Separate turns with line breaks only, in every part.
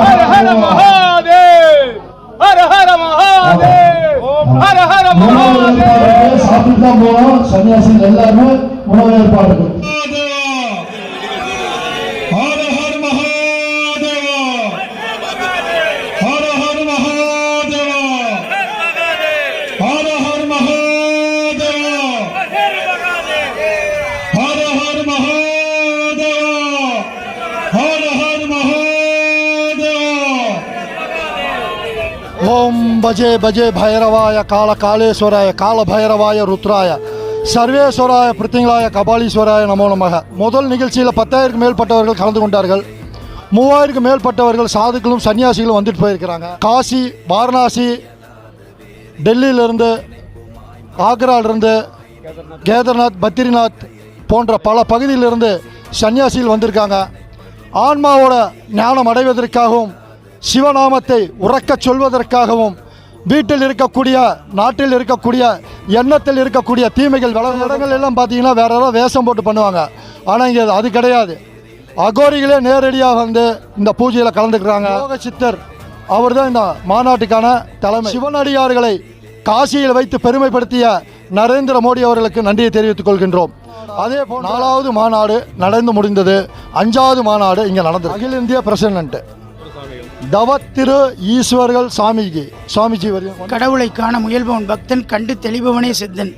ஹர ஹர மகாதேவ் ஹர ஹர மகாதேவ் ஹர ஹர மகாதேவ்
சாப்பிட்டு தான் போனோம் சன்னியாசிகள் எல்லாருமே உணவு ஏற்பாடுகள் பஜே பஜே பைரவாய கால காளேஸ்வராய கால பைரவாய ருத்ராய சர்வேஸ்வராய பிருத்திங்களாய கபாலீஸ்வராய நமோ நமக முதல் நிகழ்ச்சியில் பத்தாயிரத்துக்கு மேற்பட்டவர்கள் கலந்து கொண்டார்கள். மூவாயிரத்துக்கு மேற்பட்டவர்கள் சாதுக்களும் சன்னியாசிகளும் வந்துட்டு போயிருக்கிறாங்க. காசி வாரணாசி டெல்லியிலிருந்து ஆக்ராலிருந்து கேதர்நாத் பத்ரிநாத் போன்ற பல பகுதியிலிருந்து சன்னியாசிகள் வந்திருக்காங்க. ஆன்மாவோட ஞானம் அடைவதற்காகவும் சிவநாமத்தை உறக்கச் சொல்வதற்காகவும் வீட்டில் இருக்கக்கூடிய நாட்டில் இருக்கக்கூடிய எண்ணத்தில் இருக்கக்கூடிய தீமைகள் வளர்ந்த இடங்கள் எல்லாம் பார்த்தீங்கன்னா வேற ஏதாவது வேஷம் போட்டு பண்ணுவாங்க. ஆனால் இங்கே அது கிடையாது. அகோரிகளே நேரடியாக வந்து இந்த பூஜையில் கலந்துக்கிறாங்க. யோக சித்தர் அவர் தான் இந்த மாநாட்டுக்கான தலைமை. சிவனடியார்களை காசியில் வைத்து பெருமைப்படுத்திய நரேந்திர மோடி அவர்களுக்கு நன்றியை தெரிவித்துக் கொள்கின்றோம். அதே போல் நாலாவது மாநாடு நடந்து முடிந்தது. அஞ்சாவது மாநாடு இங்கே நடந்தது அகில இந்திய பிரசிடென்ட்டு தவத்திரு ஈஸ்வர்கள் சாமிஜி சாமிஜி வரையும்
கடவுளை காண முயல்பவன் பக்தன் கண்டு தெளிபவனே சித்தன்.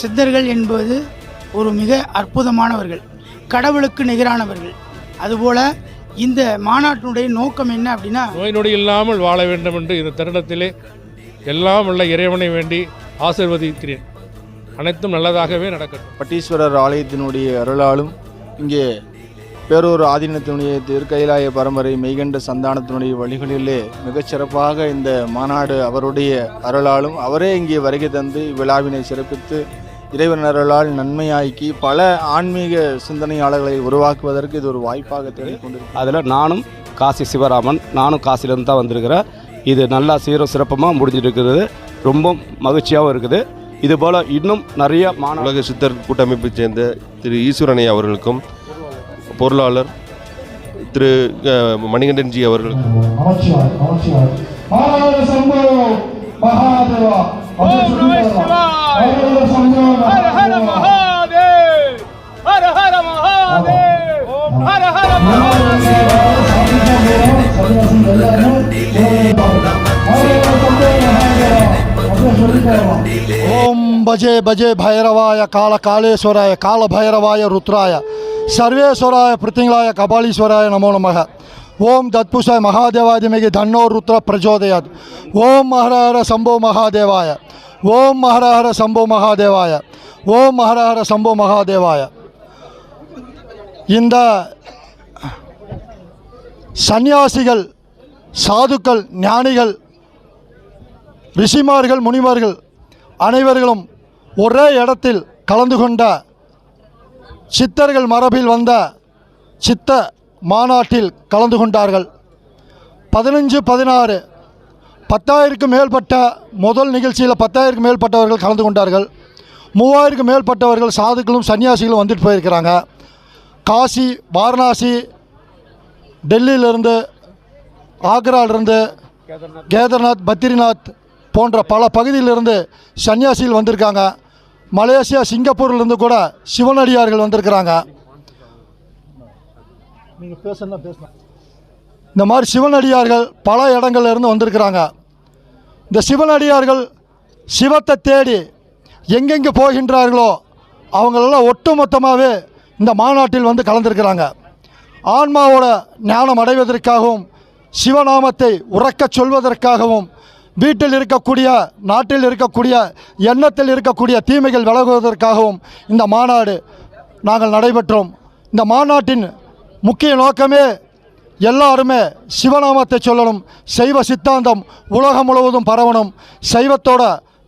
சித்தர்கள் என்பது ஒரு மிக அற்புதமானவர்கள் கடவுளுக்கு நிகரானவர்கள். அதுபோல இந்த மாநாட்டினுடைய நோக்கம் என்ன அப்படின்னா
நோய் நொடி இல்லாமல் வாழ வேண்டும் என்று இந்த தருணத்திலே எல்லாம் உள்ள இறைவனை வேண்டி ஆசிர்வதிக்கிறேன். அனைத்தும் நல்லதாகவே நடக்கட்டும்.
பட்டீஸ்வரர் ஆலயத்தினுடைய அருளாலும் இங்கே பேரூர் ஆதீனத்தினுடைய திருக்கைலாய பரம்பரை மெய்கண்ட சந்தானத்தினுடைய வழிகளிலே மிகச் சிறப்பாக இந்த மாநாடு அவருடைய அருளாலும் அவரே இங்கே வருகை தந்து விழாவினை சிறப்பித்து இறைவன் அருளால் நன்மையாக்கி பல ஆன்மீக சிந்தனையாளர்களை உருவாக்குவதற்கு இது ஒரு வாய்ப்பாக தேடிக் கொண்டிருக்கிறது.
அதில் நானும் காசி சிவராமன் நானும் காசிலேருந்து தான் வந்திருக்கிறேன். இது நல்லா சீரும் சிறப்பமாக முடிஞ்சிட்டு இருக்கிறது ரொம்ப மகிழ்ச்சியாகவும் இருக்குது. இதுபோல் இன்னும் நிறைய மாணவ
உலக சித்தர் கூட்டமைப்பைச் சேர்ந்த திரு ஈஸ்வரனை அவர்களுக்கும் பொருளாளர் திரு
ஹர சம்போ மகாதேவா.
ஓம் நம சிவாய ஹர ஹர மகாதேவ்! ஹர ஹர மகாதேவ்! ஹர ஹர மகாதேவ்!
ஓம் பஜே பஜே பைரவாய கால காளேஸ்வராய கால பைரவாய ருத்ராய. சர்வேஸ்வராய பிருத்திங்களாய கபாலீஸ்வராய நமோ நமக. ஓம் தத்புஷாய் மகாதேவாதிமிகி தன்னோ ருத்ர பிரச்சோதயாத். ஓம் ஹரஹர சம்போ மகாதேவாய. ஓம் ஹரஹர சம்போ மகாதேவாய. ஓம் ஹரஹர சம்போ மகாதேவாய. இந்த சந்நியாசிகள் சாதுக்கள் ஞானிகள் ரிஷிமார்கள் முனிவர்கள் அனைவர்களும் ஒரே இடத்தில் கலந்து கொண்ட சித்தர்கள் மரபில் வந்த சித்த மாநாட்டில் கலந்து கொண்டார்கள். பதினஞ்சு பதினாறு பத்தாயிரக்கும் மேற்பட்ட முதல் நிகழ்ச்சியில் பத்தாயிரக்கும் மேற்பட்டவர்கள் கலந்து கொண்டார்கள். மூவாயிரக்கும் மேற்பட்டவர்கள் சாதுக்களும் சன்னியாசிகளும் வந்துட்டு போயிருக்கிறாங்க. காசி வாரணாசி டெல்லியிலிருந்து ஆக்ராலிருந்து கேதர்நாத் பத்ரிநாத் போன்ற பல பகுதியிலிருந்து சன்னியாசிகள் வந்திருக்காங்க. மலேசியா சிங்கப்பூர்லேருந்து கூட சிவனடியார்கள் வந்திருக்கிறாங்க. நீங்கள் பேசணும் பேசலாம் இந்த மாதிரி சிவனடியார்கள் பல இடங்கள்ல இருந்து வந்திருக்கிறாங்க. இந்த சிவனடியார்கள் சிவத்தை தேடி எங்கெங்கே போகின்றார்களோ அவங்களெல்லாம் ஒட்டுமொத்தமாகவே இந்த மாநாட்டில் வந்து கலந்துருக்கிறாங்க. ஆன்மாவோட ஞானம் அடைவதற்காகவும் சிவநாமத்தை உறக்கச் சொல்வதற்காகவும் வீட்டில் இருக்கக்கூடிய நாட்டில் இருக்கக்கூடிய எண்ணத்தில் இருக்கக்கூடிய தீமைகள் விலகுவதற்காகவும் இந்த மாநாடு நாங்கள் நடைபெற்றோம். இந்த மாநாட்டின் முக்கிய நோக்கமே எல்லாருமே சிவநாமத்தை சொல்லணும். சைவ சித்தாந்தம் உலகம் முழுவதும் பரவணும். சைவத்தோட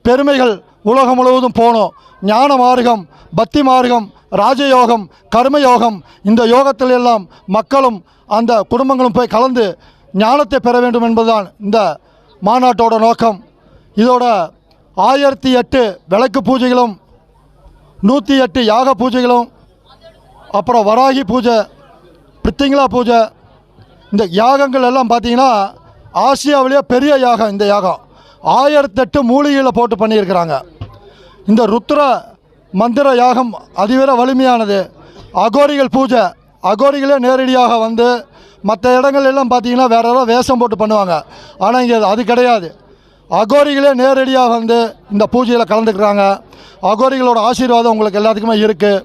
பெருமைகள் உலகம் முழுவதும் போகணும். ஞான மார்க்கம் பக்தி மார்க்கம் ராஜயோகம் கர்மயோகம் இந்த யோகத்தில் எல்லாம் மக்களும் அந்த குடும்பங்களும் போய் கலந்து ஞானத்தை பெற வேண்டும் என்பதுதான் இந்த மாநாட்டோட நோக்கம். இதோட ஆயிரத்தி எட்டு விளக்கு பூஜைகளும் நூற்றி எட்டு யாக பூஜைகளும் அப்புறம் வராகி பூஜை பிரித்திங்களா பூஜை இந்த யாகங்கள் எல்லாம் பார்த்தீங்கன்னா ஆசியாவிலேயே பெரிய யாகம் இந்த யாகம். ஆயிரத்தெட்டு மூலிகையில் போட்டு பண்ணியிருக்கிறாங்க. இந்த ருத்ர மந்திர யாகம் அதிவிர வலிமையானது. அகோரிகள் பூஜை அகோரிகளே நேரடியாக வந்து மற்ற இடங்கள் எல்லாம் பார்த்தீங்கன்னா வேறு எதாவது வேஷம் போட்டு பண்ணுவாங்க. ஆனால் இங்கே அது கிடையாது. அகோரிகளே நேரடியாக வந்து இந்த பூஜையில் கலந்துக்கிறாங்க. அகோரிகளோட ஆசீர்வாதம் உங்களுக்கு எல்லாத்துக்குமே இருக்குது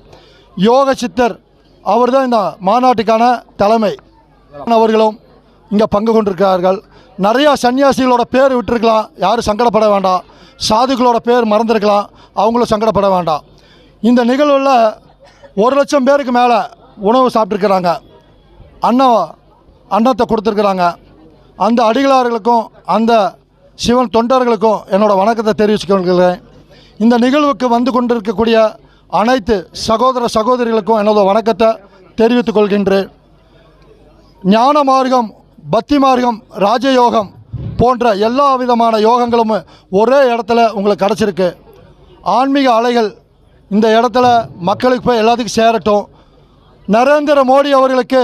யோக சித்தர் அவர் தான் இந்த மாநாட்டுக்கான தலைமை. அவர்களும் இங்கே பங்கு கொண்டிருக்கிறார்கள். நிறையா சன்னியாசிகளோட பேர் விட்டுருக்கலாம். யாரும் சங்கடப்பட வேண்டாம். சாதுக்களோட பேர் மறந்துருக்கலாம். அவங்களும் சங்கடப்பட வேண்டாம். இந்த நிகழ்வில் ஒரு லட்சம் பேருக்கு மேலே உணவு சாப்பிட்ருக்கிறாங்க அண்ணா அன்னத்தை கொடுத்துருக்குறாங்க. அந்த அடிகளார்களுக்கும் அந்த சிவன் தொண்டர்களுக்கும் என்னோடய வணக்கத்தை தெரிவிச்சுக்கொள்கிறேன் இந்த நிகழ்வுக்கு வந்து கொண்டிருக்கக்கூடிய அனைத்து சகோதர சகோதரிகளுக்கும் எனது வணக்கத்தை தெரிவித்துக் கொள்கின்றேன். ஞான மார்க்கம் பக்தி மார்க்கம் ராஜயோகம் போன்ற எல்லா விதமான யோகங்களும் ஒரே இடத்துல உங்களுக்கு கிடச்சிருக்கு. ஆன்மீக அலைகள் இந்த இடத்துல மக்களுக்கு போய் எல்லாத்துக்கும் சேரட்டும். நரேந்திர மோடி அவர்களுக்கு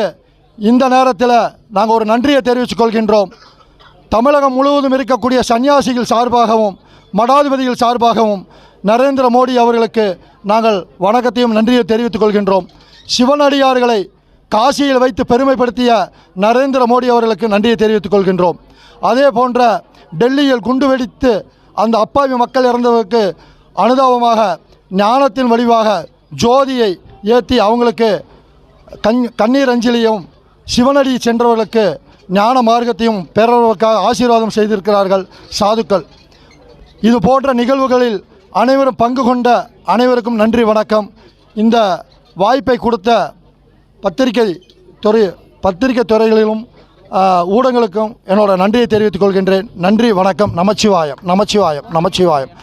இந்த நேரத்தில் நாங்கள் ஒரு நன்றியை தெரிவித்துக் கொள்கின்றோம். தமிழகம் முழுவதும் இருக்கக்கூடிய சன்னியாசிகள் சார்பாகவும் மடாதிபதிகள் சார்பாகவும் நரேந்திர மோடி அவர்களுக்கு நாங்கள் வணக்கத்தையும் நன்றியை தெரிவித்துக் கொள்கின்றோம். சிவனடியார்களை காசியில் வைத்து பெருமைப்படுத்திய நரேந்திர மோடி அவர்களுக்கு நன்றியை தெரிவித்துக் கொள்கின்றோம். அதே போன்ற டெல்லியில் குண்டு வெடித்து அந்த அப்பாவி மக்கள் இறந்தவருக்கு அனுதாபமாக ஞானத்தின் வடிவாக ஜோதியை ஏற்றி அவங்களுக்கு கண் கண்ணீர் அஞ்சலியும் சிவனடி சென்றவர்களுக்கு ஞான மார்க்கத்தையும் பெறவர்களுக்காக ஆசீர்வாதம் செய்திருக்கிறார்கள் சாதுக்கள். இது போன்ற நிகழ்வுகளில் அனைவரும் பங்கு கொண்ட அனைவருக்கும் நன்றி வணக்கம். இந்த வாய்ப்பை கொடுத்த பத்திரிகை துறை பத்திரிகை துறைகளிலும் ஊடகங்களுக்கும் என்னோட நன்றியை தெரிவித்துக் கொள்கின்றேன். நன்றி வணக்கம். நமச்சிவாயம் நமச்சிவாயம் நமச்சிவாயம்.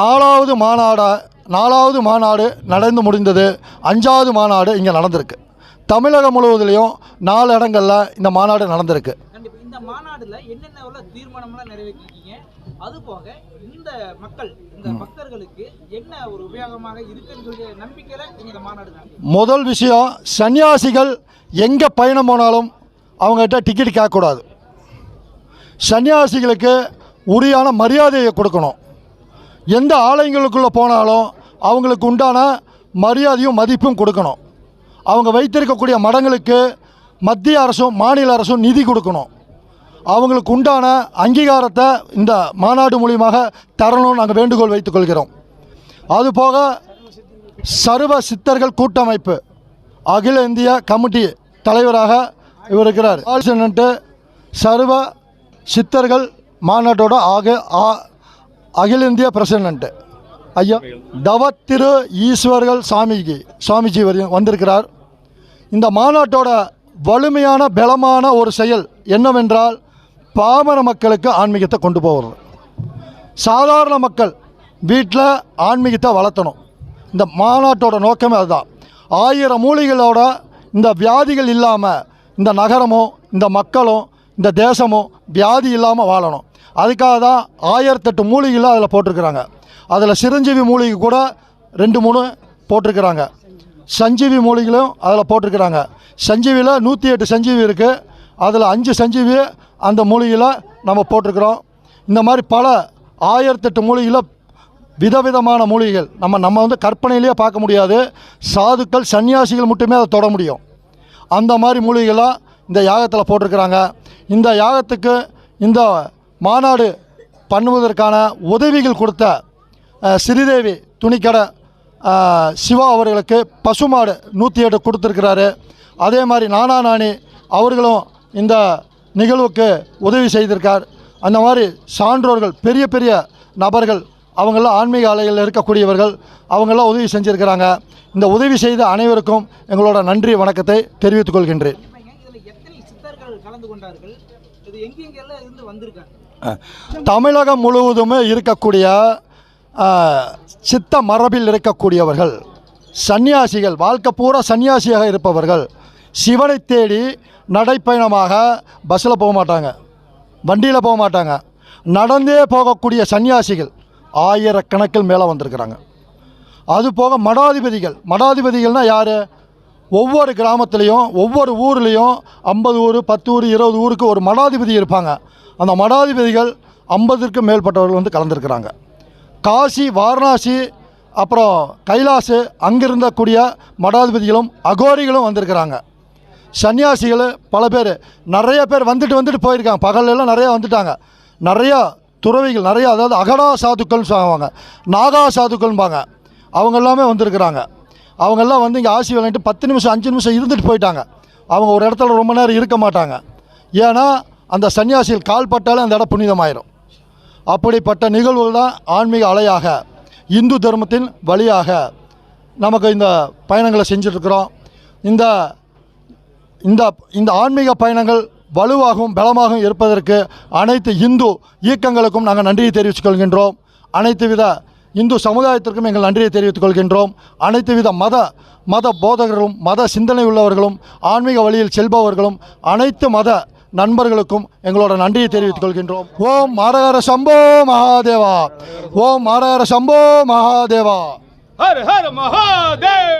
நாலாவது மாநாடா நாலாவது மாநாடு நடந்து முடிந்தது. அஞ்சாவது மாநாடு இங்கே நடந்திருக்கு. தமிழகம் முழுவதுலேயும் நாலு இடங்களில் இந்த மாநாடு நடந்திருக்கு.
இந்த மாநாடுல என்னென்ன உள்ள தீர்மானம்லாம் நிறைவேற்றிருக்கீங்க. அது போக இந்த மக்கள் இந்த பக்தர்களுக்கு என்ன ஒரு உபயோகமாக இருக்குன்னு சொல்லி நம்பிக்கையில இந்த மாநாடு
முதல் விஷயம் சன்னியாசிகள் எங்கே பயணம் போனாலும் அவங்ககிட்ட டிக்கெட் கேட்கக்கூடாது. சன்னியாசிகளுக்கு உரியான மரியாதையை கொடுக்கணும். எந்த ஆலயங்களுக்குள்ளே போனாலும் அவங்களுக்கு உண்டான மரியாதையும் மதிப்பும் கொடுக்கணும். அவங்க வைத்திருக்கக்கூடிய மடங்களுக்கு மத்திய அரசும் மாநில அரசும் நிதி கொடுக்கணும். அவங்களுக்கு உண்டான அங்கீகாரத்தை இந்த மாநாடு மூலியமாக தரணும்னு நாங்கள் வேண்டுகோள் வைத்துக்கொள்கிறோம் அதுபோக சர்வ சித்தர்கள் கூட்டமைப்பு அகில இந்திய கமிட்டி தலைவராக இவர் இருக்கிறார். ஆல்சனன்ட்டு சர்வ சித்தர்கள் மாநாட்டோட ஆக ஆ- அகில இந்திய பிரசிடென்ட்டு. ஐயா தவத்திரு ஈஸ்வர்கள் சாமிஜி சுவாமிஜி வரி- வந்திருக்கிறார். இந்த மாநாட்டோட வலிமையான பலமான ஒரு செயல் என்னவென்றால் பாமர மக்களுக்கு ஆன்மீகத்தை கொண்டு போகிறது சாதாரண மக்கள் வீட்டில் ஆன்மீகத்தை வளர்த்தணும். இந்த மாநாட்டோட நோக்கமே அதுதான். ஆயிரம் மூலிகளோட இந்த வியாதிகள் இல்லாமல் இந்த நகரமும் இந்த மக்களும் இந்த தேசமும் வியாதி இல்லாமல் வாழணும். அதுக்காக தான் ஆயிரத்தெட்டு மூலிகைகள் அதில் போட்டிருக்கிறாங்க. அதில் சிரஞ்சீவி மூலிகை கூட ரெண்டு மூணு போட்டிருக்கிறாங்க. சஞ்சீவி மூலிகளும் அதில் போட்டிருக்கிறாங்க. சஞ்சீவியில் நூற்றி எட்டு சஞ்சீவி இருக்குது அதில் அஞ்சு சஞ்சீவி அந்த மூலிகையில் நம்ம போட்டிருக்கிறோம். இந்த மாதிரி பல ஆயிரத்தெட்டு மூலிகையில் விதவிதமான மூலிகைகள். நம்ம நம்ம வந்து கற்பனையிலேயே பார்க்க முடியாது. சாதுக்கள் சன்னியாசிகள் மட்டுமே அதை தொட முடியும். அந்த மாதிரி மூலிகைகளாக இந்த யாகத்தில் போட்டிருக்கிறாங்க. இந்த யாகத்துக்கு இந்த மாநாடு பண்ணுவதற்கான உதவிகள் கொடுத்த ஸ்ரீதேவி துணிக்கடை சிவா அவர்களுக்கு பசுமாடு நூற்றி எட்டு கொடுத்துருக்கிறாரு. அதே மாதிரி நானா நானி அவர்களும் இந்த நிகழ்வுக்கு உதவி செய்திருக்கார். அந்த மாதிரி சான்றோர்கள் பெரிய பெரிய நபர்கள் அவங்கெல்லாம் ஆன்மீக அலைகளில் இருக்கக்கூடியவர்கள் அவங்கெல்லாம் உதவி செஞ்சுருக்கிறாங்க. இந்த உதவி செய்த அனைவருக்கும் எங்களோட நன்றி வணக்கத்தை தெரிவித்துக் கொள்கின்றேன். தமிழகம் முழுவதுமே இருக்கக்கூடிய சித்த மரபில் இருக்கக்கூடியவர்கள் சன்னியாசிகள் வாழ்க்கை பூரா சன்னியாசியாக இருப்பவர்கள் சிவனை தேடி நடைப்பயணமாக பஸ்ஸில் போக மாட்டாங்க வண்டியில் போக மாட்டாங்க நடந்தே போகக்கூடிய சன்னியாசிகள் ஆயிரக்கணக்கில் மேலே வந்திருக்கிறாங்க. அது போக மடாதிபதிகள். மடாதிபதிகள்னால் யார்? ஒவ்வொரு கிராமத்துலேயும் ஒவ்வொரு ஊர்லேயும் ஐம்பது ஊர் பத்து ஊர் இருபது ஊருக்கு ஒரு மடாதிபதி இருப்பாங்க. அந்த மடாதிபதிகள் ஐம்பதுக்கும் மேற்பட்டவர்கள் வந்து கலந்துருக்கிறாங்க. காசி வாரணாசி அப்புறம் கைலாசு அங்கிருந்தக்கூடிய மடாதிபதிகளும் அகோரிகளும் வந்திருக்கிறாங்க. சன்னியாசிகள் பல பேர். நிறைய பேர் வந்துட்டு வந்துட்டு போயிருக்காங்க. பகலெல்லாம் நிறையா வந்துட்டாங்க. நிறையா துறவிகள் நிறையா அதாவது அகடா சாதுக்கள்னு சொல்லுவாங்க. நாகா சாதுக்கள்பாங்க அவங்க எல்லாமே வந்திருக்கிறாங்க. அவங்கெல்லாம் வந்து இங்கே ஆசி விளையாண்டு பத்து நிமிஷம் அஞ்சு நிமிஷம் இருந்துட்டு போயிட்டாங்க. அவங்க ஒரு இடத்துல ரொம்ப நேரம் இருக்க மாட்டாங்க. ஏன்னா அந்த சன்னியாசிகள் கால் பட்டாலே அந்த இடம் புனிதமாயிரும். அப்படிப்பட்ட நிகழ்வுகள் தான் ஆன்மீக அலையாக இந்து தர்மத்தின் வழியாக நமக்கு இந்த பயணங்களை செஞ்சுட்ருக்குறோம் இந்த இந்த இந்த ஆன்மீக பயணங்கள் வலுவாகவும் பலமாகவும் இருப்பதற்கு அனைத்து இந்து இயக்கங்களுக்கும் நாங்கள் நன்றியை தெரிவித்துக் கொள்கின்றோம். அனைத்து வித இந்து சமுதாயத்திற்கும் எங்கள் நன்றியை தெரிவித்துக் கொள்கின்றோம். அனைத்து வித மத மத போதகர்களும் மத சிந்தனை உள்ளவர்களும் ஆன்மீக வழியில் செல்பவர்களும் அனைத்து மத நண்பர்களுக்கும் எங்களோட நன்றியை தெரிவித்துக் கொள்கின்றோம். ஓம் மாரகர சம்போ மகாதேவா. ஓம் மாரகர சம்போ மகாதேவா.
ஹர் ஹர் மகாதேவ்